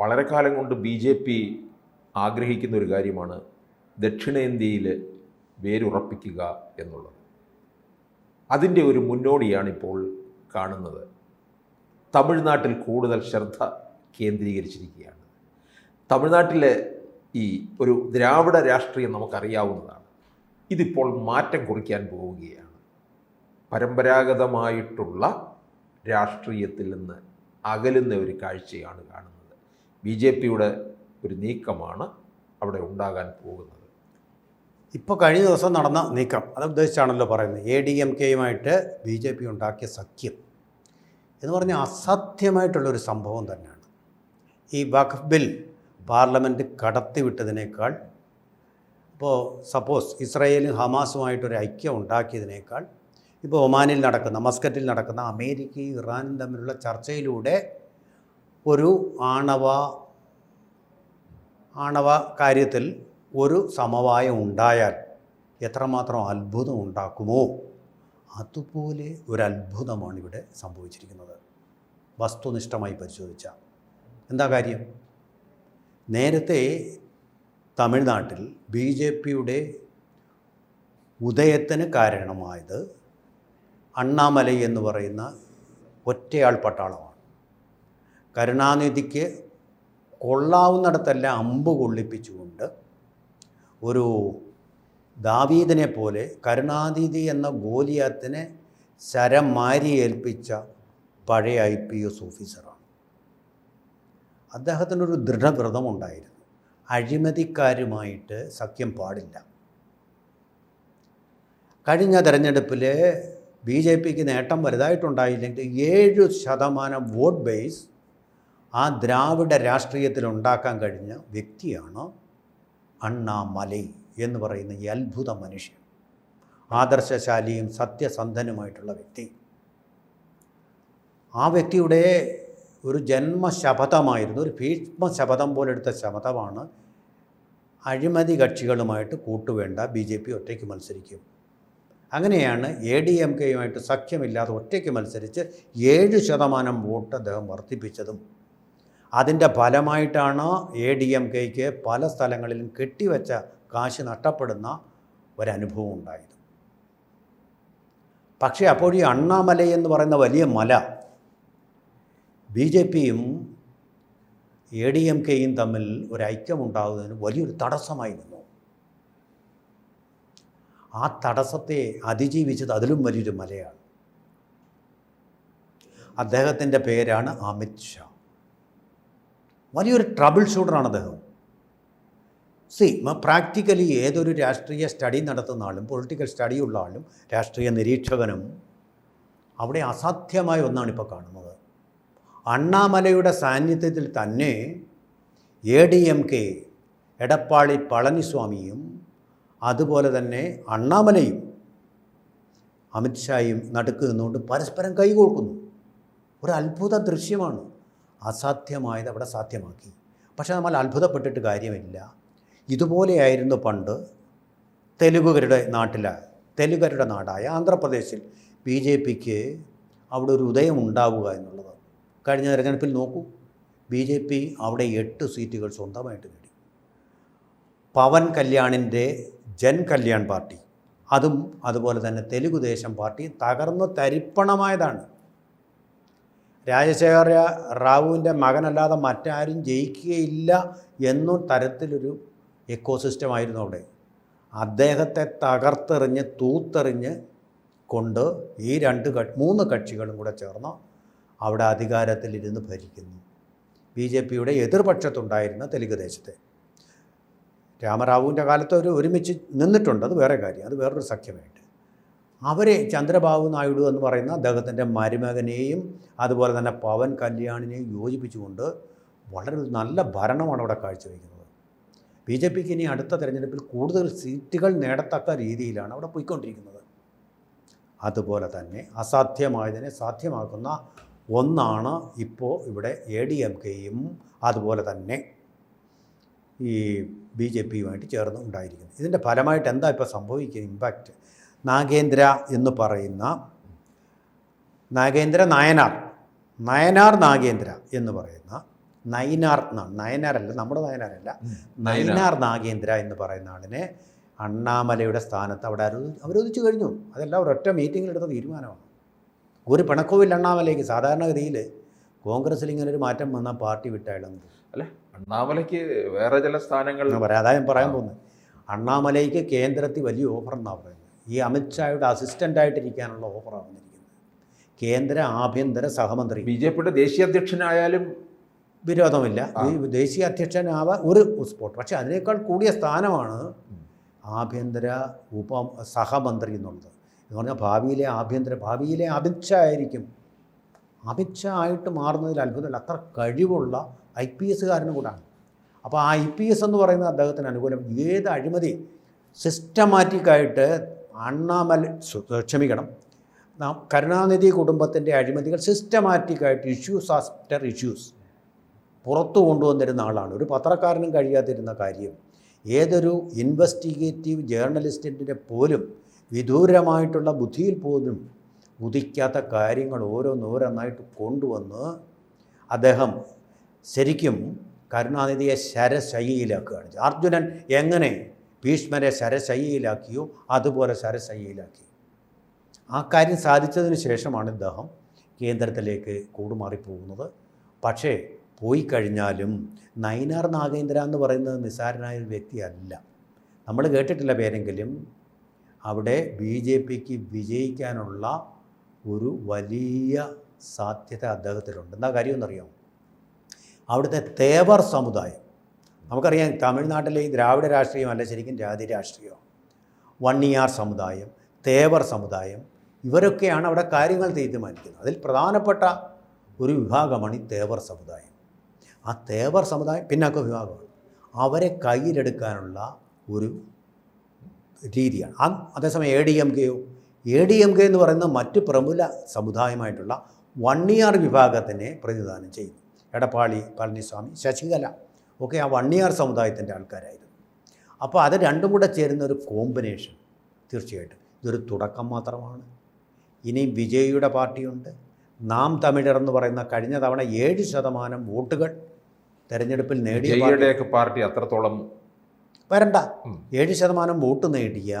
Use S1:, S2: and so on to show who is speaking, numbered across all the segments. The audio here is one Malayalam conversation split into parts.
S1: വളരെ കാലം കൊണ്ട് ബി ജെ പി ആഗ്രഹിക്കുന്ന ഒരു കാര്യമാണ് ദക്ഷിണേന്ത്യയിൽ വേരുറപ്പിക്കുക എന്നുള്ളത്. അതിന്റെ ഒരു മുന്നോടിയാണിപ്പോൾ കാണുന്നത്. തമിഴ്നാട്ടിൽ കൂടുതൽ ശ്രദ്ധ കേന്ദ്രീകരിച്ചിരിക്കുകയാണ്. തമിഴ്നാട്ടിലെ ഈ ഒരു ദ്രാവിഡ രാഷ്ട്രീയം നമുക്കറിയാവുന്നതാണ്. ഇതിപ്പോൾ മാറ്റം കുറിക്കാൻ പോവുകയാണ്. പരമ്പരാഗതമായിട്ടുള്ള രാഷ്ട്രീയത്തിൽ നിന്ന് അകലുന്ന ഒരു കാഴ്ചയാണ് കാണുന്നത്. ബി ജെ പിയുടെ ഒരു നീക്കമാണ് അവിടെ ഉണ്ടാകാൻ പോകുന്നത്.
S2: ഇപ്പോൾ കഴിഞ്ഞ ദിവസം നടന്ന നീക്കം അത് ഉദ്ദേശിച്ചാണല്ലോ പറയുന്നത്. എ ഡി എം കെയുമായിട്ട് ബി ജെ പി ഉണ്ടാക്കിയ സഖ്യം എന്ന് പറഞ്ഞാൽ അസാധ്യമായിട്ടുള്ളൊരു സംഭവം തന്നെയാണ്. ഈ വഖഫ് ബിൽ പാർലമെന്റ് കടത്തിവിട്ടതിനേക്കാൾ ഇപ്പോൾ സപ്പോസ് ഇസ്രയേലും ഹമാസുമായിട്ടൊരു ഐക്യം ഉണ്ടാക്കിയതിനേക്കാൾ ഇപ്പോൾ ഒമാനിൽ നടക്കുന്ന മസ്കറ്റിൽ നടക്കുന്ന അമേരിക്കയും ഇറാനും തമ്മിലുള്ള ചർച്ചയിലൂടെ ഒരു ആണവ ആണവ കാര്യത്തിൽ ഒരു സമവായം ഉണ്ടായാൽ എത്രമാത്രം അത്ഭുതം ഉണ്ടാക്കുമോ? അതുപോലെ ഒരു അത്ഭുതമാണ് ഇവിടെ സംഭവിച്ചിരിക്കുന്നത്. വസ്തുനിഷ്ഠമായി പരിശോധിച്ച. എന്താ കാര്യം? നേരത്തെ തമിഴ്നാട്ടിൽ ബി ജെ പിയുടെ ഉദയത്തിന് കാരണമായത് അണ്ണാമലൈ എന്ന് പറയുന്ന ഒറ്റയാൾ പട്ടാളമാണ്. കരുണാനിധിക്ക് കൊള്ളാവുന്നിടത്തെല്ലാം അമ്പ് കൊള്ളിപ്പിച്ചുകൊണ്ട് ഒരു ദാവീദിനെ പോലെ കരുണാനിധി എന്ന ഗോലിയാത്തിനെ ശരം മാരി ഏൽപ്പിച്ച പഴയ ഐ പി എസ് ഓഫീസറാണ്. അദ്ദേഹത്തിനൊരു ദൃഢവ്രതമുണ്ടായിരുന്നു അഴിമതിക്കാരുമായിട്ട് സഖ്യം പാടില്ല. കഴിഞ്ഞ തെരഞ്ഞെടുപ്പിൽ ബി ജെ പിക്ക് നേട്ടം വലുതായിട്ടുണ്ടായില്ലെങ്കിൽ ഏഴ് ശതമാനം വോട്ട് ബേസ് ആ ദ്രാവിഡ രാഷ്ട്രീയത്തിൽ ഉണ്ടാക്കാൻ കഴിഞ്ഞ വ്യക്തിയാണ് അണ്ണാമലൈ എന്ന് പറയുന്ന ഈ അത്ഭുത മനുഷ്യൻ. ആദർശശാലിയും സത്യസന്ധനുമായിട്ടുള്ള വ്യക്തി. ആ വ്യക്തിയുടെ ഒരു ജന്മശപഥമായിരുന്നു ഒരു ഭീഷ്മ പോലെ എടുത്ത ശപഥമാണ് അഴിമതി കക്ഷികളുമായിട്ട് കൂട്ടുവേണ്ട ബി ജെ പി ഒറ്റയ്ക്ക് മത്സരിക്കും. അങ്ങനെയാണ് എ ഡി എം കെയുമായിട്ട് സഖ്യമില്ലാതെ ഒറ്റയ്ക്ക് മത്സരിച്ച് ഏഴ് ശതമാനം വോട്ട് അദ്ദേഹം വർദ്ധിപ്പിച്ചതും. അതിന്റെ ഫലമായിട്ടാണ് എ ഡി എം കെക്ക് പല സ്ഥലങ്ങളിലും കെട്ടിവെച്ച കാശ് നഷ്ടപ്പെടുന്ന ഒരനുഭവം ഉണ്ടായത്. പക്ഷേ അപ്പോൾ ഈ അണ്ണാമല എന്ന് പറയുന്ന വലിയ മല ബി ജെ പിയും എ ഡി എം കെയും തമ്മിൽ ഒരു ഐക്യമുണ്ടാകുന്നതിന് വലിയൊരു തടസ്സമായി നിന്നു. ആ തടസ്സത്തെ അതിജീവിച്ചത് അതിലും വലിയൊരു മലയാണ്. അദ്ദേഹത്തിന്റെ പേരാണ് അമിത് ഷാ. വലിയൊരു ട്രബിൾ ഷൂട്ടറാണ് അദ്ദേഹം. സി പ്രാക്ടിക്കലി ഏതൊരു രാഷ്ട്രീയ സ്റ്റഡി നടത്തുന്ന ആളും പൊളിറ്റിക്കൽ സ്റ്റഡി ഉള്ള ആളും രാഷ്ട്രീയ നിരീക്ഷകനും അവിടെ അസാധ്യമായ ഒന്നാണ് ഇപ്പോൾ കാണുന്നത്. അണ്ണാമലയുടെ സാന്നിധ്യത്തിൽ തന്നെ A D M K Edappadi പളനിസ്വാമിയും അതുപോലെ തന്നെ അണ്ണാമലയും അമിത്ഷായും നടുക്ക് നിന്നുകൊണ്ട് പരസ്പരം കൈകോർക്കുന്നു. ഒരു അത്ഭുത ദൃശ്യമാണ്. അസാധ്യമായത് അവിടെ സാധ്യമാക്കി. പക്ഷേ നമ്മൾ അത്ഭുതപ്പെട്ടിട്ട് കാര്യമില്ല. ഇതുപോലെയായിരുന്നു പണ്ട് തെലുഗുകരുടെ നാട്ടിലെ തെലുഗരുടെ നാടായ ആന്ധ്രാപ്രദേശിൽ ബി ജെ പിക്ക് അവിടെ ഒരു ഉദയം ഉണ്ടാവുക എന്നുള്ളത്. കഴിഞ്ഞ തിരഞ്ഞെടുപ്പിൽ നോക്കൂ ബി ജെ പി അവിടെ എട്ട് സീറ്റുകൾ സ്വന്തമായിട്ട് നേടി. പവൻ കല്യാണിന്റെ ജൻ കല്യാൺ പാർട്ടി അതും അതുപോലെ തന്നെ തെലുഗുദേശം പാർട്ടി തകർന്ന് തരിപ്പണമായതാണ്. രാജശേഖര റാവുവിന്റെ മകനല്ലാതെ മറ്റാരും ജയിക്കുകയില്ല എന്നു തരത്തിലൊരു എക്കോസിസ്റ്റം ആയിരുന്നു അവിടെ. അദ്ദേഹത്തെ തകർത്തെറിഞ്ഞ് തൂത്തെറിഞ്ഞ് കൊണ്ട് ഈ രണ്ട് മൂന്ന് കക്ഷികളും കൂടെ ചേർന്ന് അവിടെ അധികാരത്തിലിരുന്ന് ഭരിക്കുന്നു. ബി ജെ പിയുടെ എതിർപക്ഷത്തുണ്ടായിരുന്ന തെലുങ്ക് ദേശത്തെ. രാമറാവുവിന്റെ കാലത്ത് അവർ ഒരുമിച്ച് നിന്നിട്ടുണ്ട് അത് വേറെ കാര്യം അത് വേറൊരു സഖ്യമായിട്ട്. അവരെ ചന്ദ്രബാബു നായിഡു എന്ന് പറയുന്ന അദ്ദേഹത്തിന്റെ മരുമകനെയും അതുപോലെ തന്നെ പവൻ കല്യാണിനെയും യോജിപ്പിച്ചുകൊണ്ട് വളരെ നല്ല ഭരണമാണ് അവിടെ കാഴ്ചവെക്കുന്നത്. ബി ജെ പിക്ക് ഇനി അടുത്ത തിരഞ്ഞെടുപ്പിൽ കൂടുതൽ സീറ്റുകൾ നേടത്തക്ക രീതിയിലാണ് അവിടെ പോയിക്കൊണ്ടിരിക്കുന്നത്. അതുപോലെ തന്നെ അസാധ്യമായതിനെ സാധ്യമാക്കുന്ന ഒന്നാണ് ഇപ്പോൾ ഇവിടെ എ ഡി എം കെയും അതുപോലെ തന്നെ ഈ ബി ജെ പിയുമായിട്ട് ചേർന്ന് ഉണ്ടായിരിക്കുന്നത്. ഇതിന്റെ ഫലമായിട്ട് എന്താ ഇപ്പോൾ സംഭവിക്കുക? ഇമ്പാക്റ്റ് നാഗേന്ദ്ര എന്ന് പറയുന്ന നാഗേന്ദ്ര നായനാർ. നയനാർ നാഗേന്ദ്ര എന്ന് പറയുന്ന നയനാർ എന്നാണ് നയനാരല്ല നമ്മുടെ നയനാരല്ല. നയനാർ. നാഗേന്ദ്ര എന്ന് പറയുന്ന ആളിനെ അണ്ണാമലയുടെ സ്ഥാനത്ത് അവിടെ അവരോധിച്ചു കഴിഞ്ഞു. അതെല്ലാം ഒരൊറ്റ മീറ്റിങ്ങിലെടുത്ത തീരുമാനമാണ്. ഒരു പിണക്കവുമില്ല അണ്ണാമലയ്ക്ക്. സാധാരണഗതിയിൽ കോൺഗ്രസ്സിൽ ഇങ്ങനെ ഒരു മാറ്റം വന്നാൽ പാർട്ടി വിട്ടയളന്നു
S1: അല്ലെ? അണ്ണാമലയ്ക്ക് വേറെ ചില സ്ഥാനങ്ങൾ
S2: പറയാം അതാ ഞാൻ പറയാൻ പോകുന്നത്. അണ്ണാമലയ്ക്ക് കേന്ദ്രത്തിൽ വലിയ ഓഫർ എന്നാണ് പറയുന്നത്? ഈ അമിത്ഷായുടെ അസിസ്റ്റന്റായിട്ടിരിക്കാനുള്ള ഓഫറാണ് വന്നിരിക്കുന്നത്. കേന്ദ്ര ആഭ്യന്തര സഹമന്ത്രി.
S1: ബി ജെ പിയുടെ ദേശീയ അധ്യക്ഷനായാലും
S2: വിരോധമില്ല. ഈ ദേശീയ അധ്യക്ഷനാവാൻ ഒരു സ്പോട്ട് പക്ഷേ അതിനേക്കാൾ കൂടിയ സ്ഥാനമാണ് ആഭ്യന്തര ഉപ സഹമന്ത്രി എന്നുള്ളത്. എന്ന് പറഞ്ഞാൽ ഭാവിയിലെ ആഭ്യന്തര ഭാവിയിലെ അമിത്ഷാ ആയിരിക്കും. അമിത്ഷാ ആയിട്ട് മാറുന്നതിൽ അത്ഭുതമില്ല. അത്ര കഴിവുള്ള ഐ പി എസ്സുകാരനും കൂടാണ്. അപ്പോൾ ആ ഐ പി എസ് എന്ന് പറയുന്ന അദ്ദേഹത്തിന് അനുകൂലം. ഏത് അഴിമതി സിസ്റ്റമാറ്റിക്കായിട്ട് അണ്ണാമല സു- ക്ഷമിക്കണം. നാം കരുണാനിധി കുടുംബത്തിന്റെ അഴിമതികൾ സിസ്റ്റമാറ്റിക്കായിട്ട് ഇഷ്യൂസ് ആഫ്റ്റർ ഇഷ്യൂസ് പുറത്തു കൊണ്ടുവന്നിരുന്ന ആളാണ്. ഒരു പത്രക്കാരനും കഴിയാതിരുന്ന കാര്യം. ഏതൊരു ഇൻവെസ്റ്റിഗേറ്റീവ് ജേർണലിസ്റ്റിന്റെ പോലും വിദൂരമായിട്ടുള്ള ബുദ്ധിയിൽ പോലും ഉദിക്കാത്ത കാര്യങ്ങൾ ഓരോന്നോരോന്നായിട്ട് കൊണ്ടുവന്ന് അദ്ദേഹം ശരിക്കും കരുണാനിധിയെ ശരശൈലിയിലാക്കുകയാണ് അർജുനൻ എങ്ങനെ ഭീഷ്മരെ ശരശയ്യയിലാക്കിയോ അതുപോലെ ശരശയ്യയിലാക്കി. ആ കാര്യം സാധിച്ചതിന് ശേഷമാണ് ഇദ്ദേഹം കേന്ദ്രത്തിലേക്ക് കൂടുമാറിപ്പോകുന്നത്. പക്ഷേ പോയി കഴിഞ്ഞാലും നൈനാർ നാഗേന്ദ്ര എന്ന് പറയുന്നത് നിസ്സാരനായ ഒരു വ്യക്തിയല്ല. നമ്മൾ കേട്ടിട്ടില്ല പേരെങ്കിലും അവിടെ ബി ജെ പിക്ക് വിജയിക്കാനുള്ള ഒരു വലിയ സാധ്യത അദ്ദേഹത്തിലുണ്ട്. എന്താ കാര്യമെന്നറിയാമോ അവിടുത്തെ തേവർ സമുദായം നമുക്കറിയാം തമിഴ്നാട്ടിലെ ഈ ദ്രാവിഡ രാഷ്ട്രീയമല്ല ശരിക്കും ജാതി രാഷ്ട്രീയം. വണ്ണിയാർ സമുദായം തേവർ സമുദായം ഇവരൊക്കെയാണ് അവിടെ കാര്യങ്ങൾ തീരുമാനിക്കുന്നത്. അതിൽ പ്രധാനപ്പെട്ട ഒരു വിഭാഗമാണ് ഈ തേവർ സമുദായം. ആ തേവർ സമുദായം പിന്നാക്ക വിഭാഗമാണ്. അവരെ കയ്യിലെടുക്കാനുള്ള ഒരു രീതിയാണ്. ആ അതേസമയം എ ഡി എം കെയോ എ ഡി എം കെ എന്ന് പറയുന്ന മറ്റ് പ്രമുഖ സമുദായമായിട്ടുള്ള വണ്ണിയാർ വിഭാഗത്തിനെ പ്രതിനിധാനം ചെയ്യുന്നു. എടപ്പാളി പളനിസ്വാമി ശശികല. ഒക്കെ ആ വണ്ണിയാർ സമുദായത്തിന്റെ ആൾക്കാരായിരുന്നു. അപ്പോൾ അത് രണ്ടും കൂടെ ചേരുന്ന ഒരു കോമ്പിനേഷൻ തീർച്ചയായിട്ടും. ഇതൊരു തുടക്കം മാത്രമാണ്. ഇനിയും വിജയിയുടെ പാർട്ടിയുണ്ട്. നാം തമിഴർ എന്ന് പറയുന്ന കഴിഞ്ഞ തവണ ഏഴ് ശതമാനം വോട്ടുകൾ തെരഞ്ഞെടുപ്പിൽ നേടിയ പാർട്ടി.
S1: അത്രത്തോളം
S2: വരണ്ട. ഏഴ് ശതമാനം വോട്ട് നേടിയ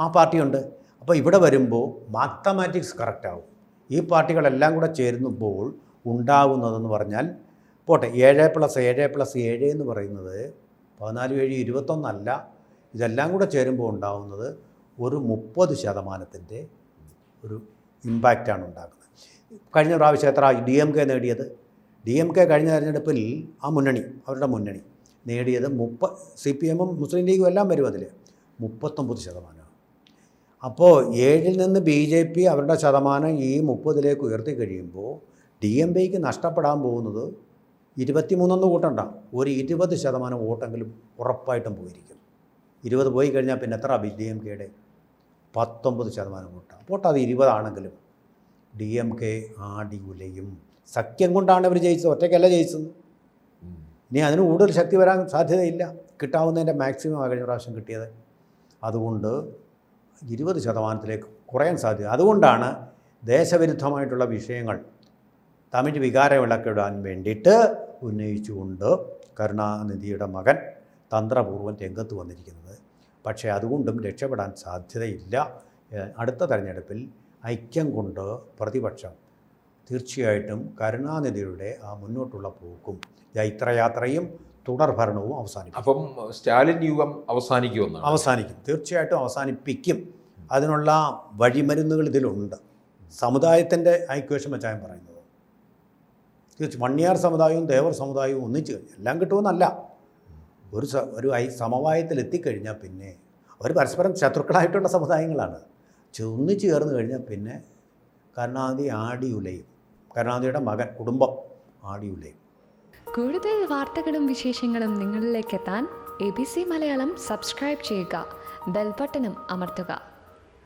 S2: ആ പാർട്ടിയുണ്ട്. അപ്പോൾ ഇവിടെ വരുമ്പോൾ മാത്തമാറ്റിക്സ് കറക്റ്റാവും ഈ പാർട്ടികളെല്ലാം കൂടെ ചേരുമ്പോൾ ഉണ്ടാകുന്നതെന്ന് പറഞ്ഞാൽ പോട്ടെ ഏഴ് പ്ലസ് ഏഴ് പ്ലസ് ഏഴ് എന്ന് പറയുന്നത് പതിനാല് ഏഴ് ഇരുപത്തൊന്നല്ല. ഇതെല്ലാം കൂടെ ചേരുമ്പോൾ ഉണ്ടാകുന്നത് ഒരു മുപ്പത് ശതമാനത്തിന്റെ ഒരു ഇമ്പാക്റ്റാണ് ഉണ്ടാക്കുന്നത്. കഴിഞ്ഞ പ്രാവശ്യം എത്ര ഡി എം കെ നേടിയത്? ഡി എം കെ കഴിഞ്ഞ തിരഞ്ഞെടുപ്പിൽ ആ മുന്നണി അവരുടെ മുന്നണി നേടിയത് മുപ്പ സി പി എമ്മും മുസ്ലിം ലീഗും എല്ലാം വരും അതിൽ. മുപ്പത്തൊമ്പത് ശതമാനമാണ്. അപ്പോൾ ഏഴിൽ നിന്ന് ബി ജെ പി അവരുടെ ശതമാനം ഈ മുപ്പതിലേക്ക് ഉയർത്തി കഴിയുമ്പോൾ ഡി എം പിക്ക് നഷ്ടപ്പെടാൻ പോകുന്നത് ഇരുപത്തിമൂന്നൊന്ന് കൂട്ടണ്ട ഒരു ഇരുപത് ശതമാനം വോട്ടെങ്കിലും ഉറപ്പായിട്ടും പോയിരിക്കും. ഇരുപത് പോയി കഴിഞ്ഞാൽ പിന്നെ എത്ര ഡി എം കെയുടെ? പത്തൊമ്പത് ശതമാനം വോട്ടാണ് വോട്ട്. അത് ഇരുപതാണെങ്കിലും ഡി എം കെ ആടി ഉലയും സഖ്യം കൊണ്ടാണ് അവർ ജയിച്ചത്. ഒറ്റയ്ക്കല്ല ജയിച്ചത്. ഇനി അതിന് കൂടുതൽ ശക്തി വരാൻ സാധ്യതയില്ല. കിട്ടാവുന്നതിന്റെ മാക്സിമം കഴിഞ്ഞ പ്രാവശ്യം കിട്ടിയത്. അതുകൊണ്ട് ഇരുപത് ശതമാനത്തിലേക്ക് കുറയാൻ സാധ്യത. അതുകൊണ്ടാണ് ദേശവിരുദ്ധമായിട്ടുള്ള വിഷയങ്ങൾ തമിഴ് വികാരം ഇളക്കിടാൻ വേണ്ടിയിട്ട് ഉന്നയിച്ചുകൊണ്ട് കരുണാനിധിയുടെ മകൻ തന്ത്രപൂർവം രംഗത്ത് വന്നിരിക്കുന്നത്. പക്ഷേ അതുകൊണ്ടും രക്ഷപ്പെടാൻ സാധ്യതയില്ല. അടുത്ത തെരഞ്ഞെടുപ്പിൽ ഐക്യം കൊണ്ട് പ്രതിപക്ഷം തീർച്ചയായിട്ടും കരുണാനിധിയുടെ ആ മുന്നോട്ടുള്ള പോക്കും ജൈത്രയാത്രയും തുടർഭരണവും അവസാനിക്കും
S1: അപ്പം സ്റ്റാലിൻ യുഗം അവസാനിക്കുമെന്ന്
S2: അവസാനിക്കും. തീർച്ചയായിട്ടും അവസാനിപ്പിക്കും. അതിനുള്ള വഴിമരുന്നുകൾ ഇതിലുണ്ട്. സമുദായത്തിന്റെ ഐക്വേഷൻ വെച്ചാൽ പറയുന്നത്. തീർച്ച വണ്ണിയാർ സമുദായവും ദേവർ സമുദായവും ഒന്നിച്ച് എല്ലാം കിട്ടുമെന്നല്ല. ഒരു സ ഒരു ഐ സമവായത്തിൽ എത്തിക്കഴിഞ്ഞാൽ പിന്നെ അവർ പരസ്പരം ശത്രുക്കളായിട്ടുള്ള സമുദായങ്ങളാണ്. ഒന്നിച്ച് ചേർന്ന് കഴിഞ്ഞാൽ പിന്നെ കരുണാനിധി ആടിയുലയും. കരുണാനിധിയുടെ മകൻ കുടുംബം ആടിയുലയും.
S3: കൂടുതൽ വാർത്തകളും വിശേഷങ്ങളും നിങ്ങളിലേക്ക് എത്താൻ A B C Malayalam subscribe ചെയ്യുക. ബെൽബട്ടനും അമർത്തുക.